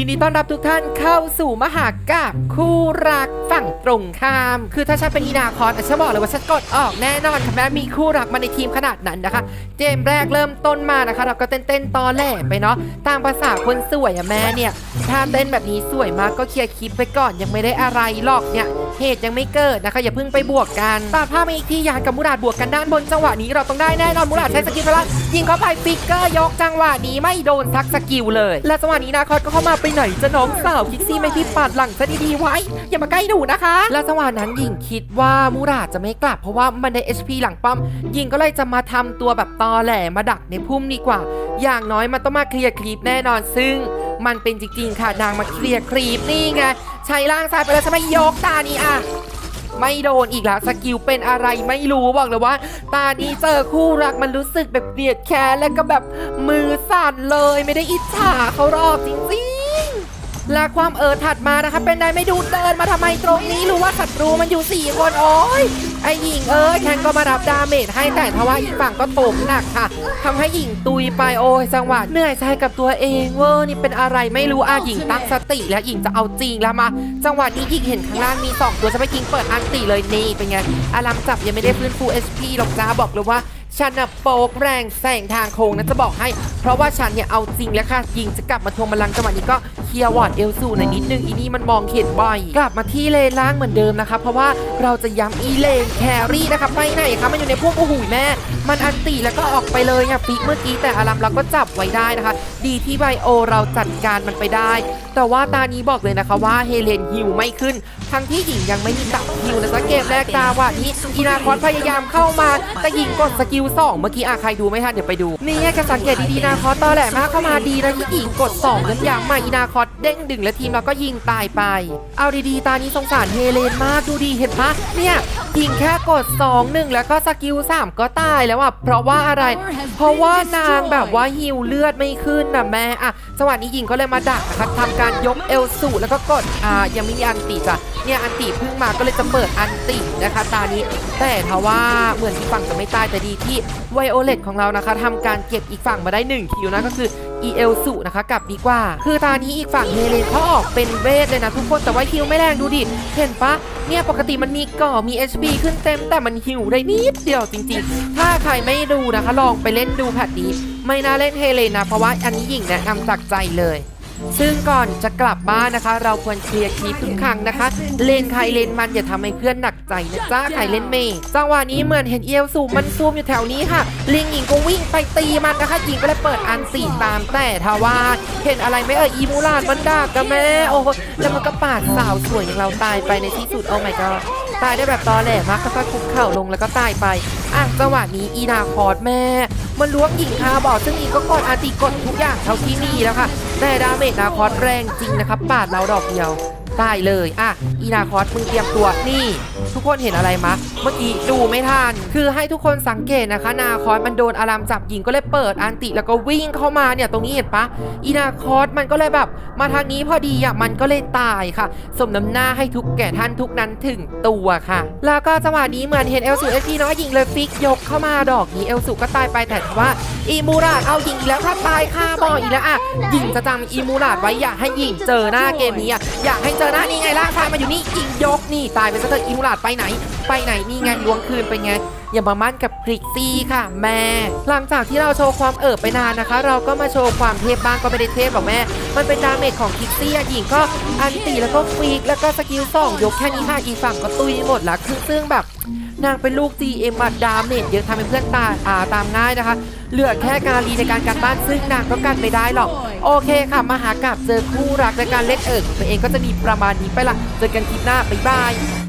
ยินดีต้อนรับทุกท่านเข้าสู่มหากาบคู่รักฝั่งตรงข้าม คือถ้าฉันเป็นอีนาคอนฉันบอกเลยว่าฉันกดออกแน่นอนค่ะแม้มีคู่รักมาในทีมขนาดนั้นนะคะ เกมแรกเริ่มต้นมานะคะ เราก็เต้นเต้นตอแหลไปเนาะตามภาษาคนสวยอะแม่เนี่ยถ้าเต้นแบบนี้สวยมากก็เคลียร์คลิปไปก่อนยังไม่ได้อะไรหรอกเนี่ยเหตุยังไม่เกิดนะคะ อย่าเพิ่งไปบวกกันตัดภาพมาอีกทียานกับมูราดบวกกันด้านบนจังหวะนี้เราต้องได้แน่นอนมูราดใช้สกิลพลังยิงเข้าไปฟิกเกอร์ยกจังหวะนี้ไม่โดนสักสกิลเลย และจังหวะนี้นาคอสก็เข้ามาไปไหนจะน้องสาวคิกซี่ไม่พี่ปัดหลังซะดีๆไว้ อย่ามาใกล้หนูนะคะ และจังหวะนั้นหญิงคิดว่ามูราจะไม่กลับเพราะว่ามันได้ HP หลังป้อมหญิงก็เลยจะมาทำตัวแบบตอแหลมาดักในพุ่มดีกว่า อย่างน้อยมันต้องมาเคลียร์คลิปแน่นอนซึ่งมันเป็นจริงๆค่ะนางมาเคลียร์คลิปนี่ไงใช้ล่างซ้ายไปแล้วใช่ไหมยกตานี้อะไม่โดนอีกแล้วสกิลเป็นอะไรไม่รู้บอกเลยว่า ตานี้เจอคู่รักมันรู้สึกแบบเกลียดแค้นแล้วก็แบบมือสั่นเลยไม่ได้อิจฉาเขาหรอกจริงๆ และความเออถัดมานะคะเป็นได้ไม่ดูเดินมาทำไมตรงนี้รู้ว่าศัตรูมันอยู่ 4 คนโอ้ยไอหญิงเอ้ยแคนก็มารับดาเมจให้แต่ทว่าอีกฝั่งก็ตกหนักค่ะทำให้หญิงตุยไปโอ้ยจังหวะเหนื่อยใจกับตัวเองเวอร์นี่เป็นอะไรไม่รู้อาหญิงตั้งสติ แล้วหญิงจะเอาจริงแล้วมา จังหวะนี้หญิงเห็นข้างล่างมีสองตัวจะไปยิงเปิดอันติเลยนี่เป็นไงอารัมจับยังไม่ได้ฟื้นฟู SP หรอกจ้าบอกเลยว่า ฉันน่ะโปกแรงแสงทางโค้งนะจะบอกให้ เพราะว่าฉันเนี่ยเอาจริงแล้วค่ะยิงจะกลับมาทวงบัลลังก์จังหวะนี้ก็เคลียร์วอร์ดเอลซูหน่อยนิดนึงอีนี่มันมองเห็นบ่อยกลับมาที่เลนล่างเหมือนเดิมนะคะเพราะว่าเราจะย้ำอีเลนแครี่นะคะไปไหนคะมันอยู่ในพวกโอ้โหแม่ มันอันติแล้วก็ออกไปเลยอะฟิกเมื่อกี้แต่อารัมเราก็จับไว้ได้นะคะ ดีที่ไบโอเราจัดการมันไปได้ แต่ว่าตานี้บอกเลยนะคะว่าเฮเลนฮิวไม่ขึ้น ทั้งที่หญิงยังไม่มีตับฮิวนะจ๊ะเกมแรกตาว่านี้อีนาคอนพยายามเข้ามาแต่หญิงกดสกิลสองเมื่อกี้อาใครดูไม่ทันเดี๋ยวไปดูนี่แกสังเกตดีๆนาคอสตอแหละมากเข้ามาดีนะที่หญิงกด2นั้นยางมาอีนาคอสเด้งดึงและทีมเราก็ยิงตายไป เอาดีๆ ตานี้สงสารเฮเลนมากดูดีเห็นปะเนี่ยยิงแค่กด 2 1 แล้วก็สกิล3ก็ตายแล้วอะเพราะว่าอะไร เพราะว่านางแบบว่าฮิวเลือดไม่ขึ้นนะแม่อะจังหวะนี้หญิงก็เลยมาดักนะคะทำการยกเอลสูแล้วก็กดอ่ายังไม่มีอันติจ้ะเนี่ยอันติเพิ่งมาก็เลยจะเปิดอันตินะคะตานี้ แต่ทว่าเหมือนที่ฝั่งจะไม่ตายแต่ดีที่ไวโอเลตของเรานะคะทำการเก็บอีกฝั่งมาได้ 1 คิวนะก็คือ e เอลสุนะคะกลับดีกว่า คือตอนนี้อีกฝั่งเฮเลนเขาออกเป็นเวทเลยนะทุกคนแต่ว่าฮิวไม่แรงดูดิ เห็นปะเนี่ยปกติมันมีก่อมี HP ขึ้นเต็ม แต่มันฮิวได้นิดเดียวจริง ๆ ถ้าใครไม่ดูนะคะ ลองไปเล่นดูแพทนี้ ไม่น่าเล่นเฮเลนนะ เพราะว่าอันนี้หญิงแนะนำจากใจเลย ซึ่งก่อนจะกลับบ้านนะคะ เราควรเคลียร์คลิปทุกครั้งนะคะ เลนใครเลนมันอย่าทำให้เพื่อนหนักใจนะจ้าใครเล่นเมย์จังหวะนี้เหมือนเห็นเอลสูบมันซูมอยู่แถวนี้ค่ะ ลิงหญิงก็วิ่งไปตีมันนะคะหญิงก็เลยเปิดอันสีตามแต่ทว่าเห็นอะไรไหม่เอ่ยอีมูลานมันด่ากับแม่โอ้โหแล้วมันก็ปาดสาวสวยอย่างเราตายไปในที่สุดโอ้ my god ตายได้แบบตอแหลมากก็คุกเข่าลงแล้วก็ตายไปอะจังหวะนี้อีนาคอร์ดแม่ มันล้วงหญิงคาบอดซึ่งอีกก็กดอาร์ติกดทุกอย่างเท่าที่มีแล้วค่ะแต่ดาเมจนาคอสแรงจริงนะครับปาดเราดอกเดียวได้เลยอะอีนาคอสมึงเตรียมตัวนี่ทุกคนเห็นอะไรมะ เมื่อกี้ดูไม่ทัน คือให้ทุกคนสังเกตนะคะ นาคอสมันโดนอารามจับหญิงก็เลยเปิดอันติแล้วก็วิ่งเข้ามาเนี่ยตรงนี้เห็นปะอีนาคอสมันก็เลยแบบ มาทางนี้พอดีอะมันก็เลยตายค่ะ สมน้ำหน้าให้ทุกแก่ท่านทุกนั้นถึงตัวค่ะ แล้วก็จังหวะนี้เหมือนเห็นเอลสูเอพีน้อยหญิงเลยฟิกยกเข้ามาดอกนี้เอลสูก็ตายไปแต่ว่าอีมูราดเอาหญิงอีกแล้วค่ะตายค่าบ่ออีกแล้วอะหญิงจะจำอีมูราดไว้อย่าให้หญิงเจอหน้าเกมนี้อะอยากให้เจอหน้านี่ไงร่างกายมาอยู่นี่หญิงยกนี่ตายไปซะเถอะอีมูราดไปไหน ไปไหนนี่ไงล้วงคืนไปไงอย่ามามั่นกับคลิกซี่ค่ะแม่ หลังจากที่เราโชว์ความเอิบไปนานนะคะ เราก็มาโชว์ความเทพบ้างก็ไม่ได้เทพหรอกแม่ มันเป็นดาเมจของคลิกซี่อะหญิงก็อันตีแล้วก็ฟีกแล้วก็สกิลสองยกแค่นี้ค่ะอีฝั่งก็ตุยหมดละคือซึ่งแบบนางเป็นลูก GM อะดาเมจเยอะทำให้เพื่อนตาอ่าตามง่ายนะคะ เหลือแค่การรีในการกันบ้านซึ่งนางก็กันไม่ได้หรอก โอเคค่ะ มาหากับเจอคู่รักในการเล่นเอิกตัวเองก็จะมีประมาณนี้ไปละเจอกันคลิปหน้า บ๊ายบาย